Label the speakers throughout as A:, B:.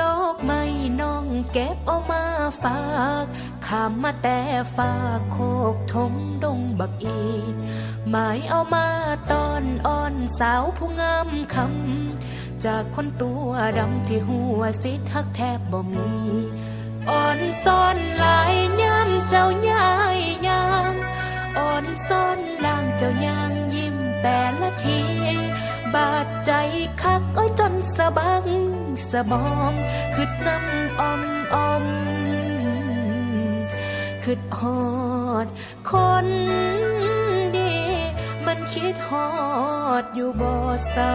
A: ดอกไม้น้องเก็บเอามาฝากขามมาแต่ฝากโคกทงดงบักอีหมายเอามาตอนอ่อนสาวผู้งามคำจากคนตัวดำที่หัวสิทหักแทบบ่มีอ่อนซ่อนหลายย่ำเจ้ายายยางอ่อนซ่อนล่างเจ้ายางยิ้มแต่ละที บาดใจคักอ้อยจนสะบังสะบอมคืดน้ำอมอมคืดฮอด คนดี มันคิดฮอดอยู่บ่อเศร้า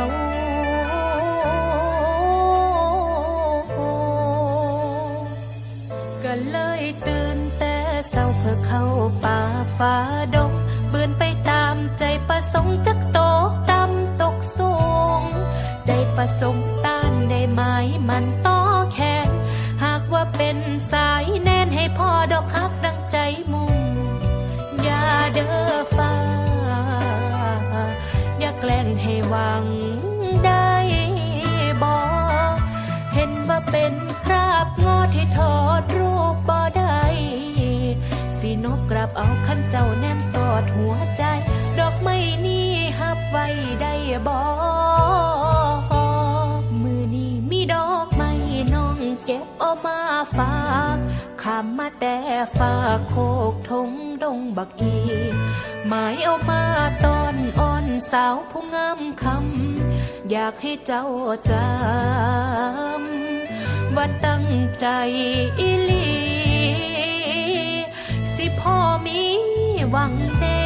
A: ก็เลยตื่นแต่เศร้าเพื่อเข้าป่าฟ้าดงเบือนไปตามใจประสงค์จักตกต่ ประสงค์ต้านได้ไหมมันต่อแขน หากว่าเป็นสายแน่นให้พ่อดอกฮักดังใจมุ่ง อย่าเด้อฟ้า อย่าแกล้งให้หวังได้บอเห็นว่าเป็นคราบงอที่ถอดรูปบ่ได้สีนกกลับเอาขันเจ้าแนมสอดหัวใจ ดอกไม้นี้หับไว้ได้บ่มื ฝากขามมาแต่ฝากโคกทงดงบักอีหมายเอามาตอนอ่อนสาวผู้งามคำอยากให้เจ้าจำว่าตั้งใจอีลี สิพ่อมีหวังแน่